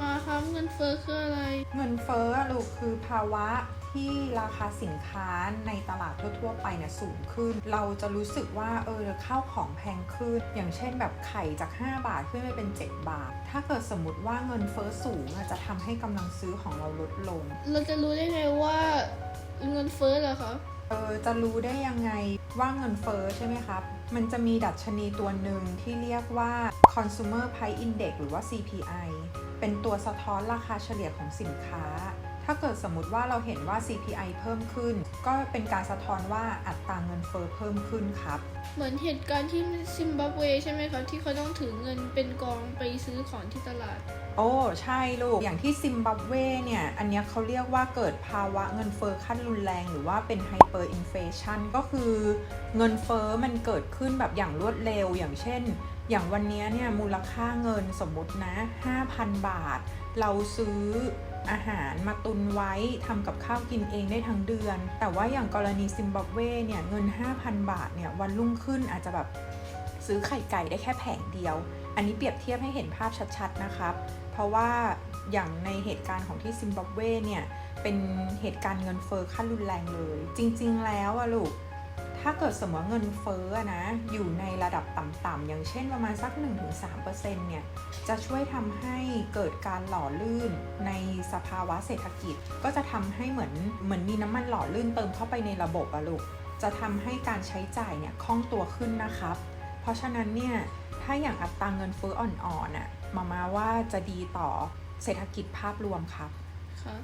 มาครับเงินเฟ้อคืออะไร เงินเฟ้ออะลูกคือภาวะที่ราคาสินค้าในตลาดทั่ว ๆ ไปเนี่ยสูงขึ้น เราจะรู้สึกว่าเออข้าวของแพงขึ้น อย่างเช่นแบบไข่จาก 5 บาทขึ้นไปเป็น 7 บาท ถ้าเกิดสมมติว่าเงินเฟ้อสูงอะจะทำให้กำลังซื้อของเราลดลง เราจะรู้ได้ไงว่าเงินเฟ้อเหรอคะ เออจะรู้ได้ยังไง ว่าเงินเฟ้อใช่ไหมครับ มันจะมีดัชนีตัวหนึ่งที่เรียกว่า consumer price index หรือว่า CPI เป็นตัวสะท้อนราคาเฉลี่ยของสินค้า ถ้าเกิดสมมติว่าเราเห็นว่า CPI เพิ่มขึ้น ก็เป็นการสะท้อนว่าอัตราเงินเฟ้อเพิ่มขึ้นครับ เหมือนเหตุการณ์ที่ซิมบับเวใช่ไหมครับ ที่เขาต้องถือเงินเป็นกองไปซื้อของที่ตลาด โอ้ใช่ลูก อย่างที่ซิมบับเวเนี่ย อันเนี้ยเขาเรียกว่าเกิดภาวะเงินเฟอ้อขั้นรุนแรง หรือว่าเป็นไฮเปอร์อินเฟชันก็คือเงินเฟอ้อมันเกิดขึ้นแบบอย่างรวดเร็วอย่างเช่น อย่างวันเนี้ยเนี่ยมูลค่าเงินสมมตินะ 5,000 บาท เราซื้อ อาหารมาตุนไว้ทำกับข้าวกินเองได้ทั้งเดือน แต่ว่าอย่างกรณีซิมบับเวเนี่ยเงิน 5,000 บาทเนี่ยวันรุ่งขึ้นอาจจะแบบซื้อไข่ไก่ได้แค่แผงเดียว อันนี้เปรียบเทียบให้เห็นภาพชัดๆนะครับ เพราะว่าอย่างในเหตุการณ์ของที่ซิมบับเวเนี่ยเป็นเหตุการณ์เงินเฟอ้อขั้นรุนแรงเลย จริง ๆ แล้วอะลูก ถ้าเกิดสมมติเงินเฟ้อนะอยู่ในระดับต่ำๆอย่างเช่นประมาณสัก 1-3%เนี่ยจะช่วยทำให้เกิดการหล่อลื่นในสภาวะเศรษฐกิจ ก็จะทำให้เหมือนเหมือนมีน้ำมันหล่อลื่นเติมเข้าไปในระบบอะลูกจะทำให้การใช้จ่ายเนี่ยคล่องตัวขึ้นนะครับ เพราะฉะนั้นเนี่ยถ้าอย่างอัตราเงินเฟ้ออ่อนๆน่ะมามาว่าจะดีต่อเศรษฐกิจภาพรวมครับครับ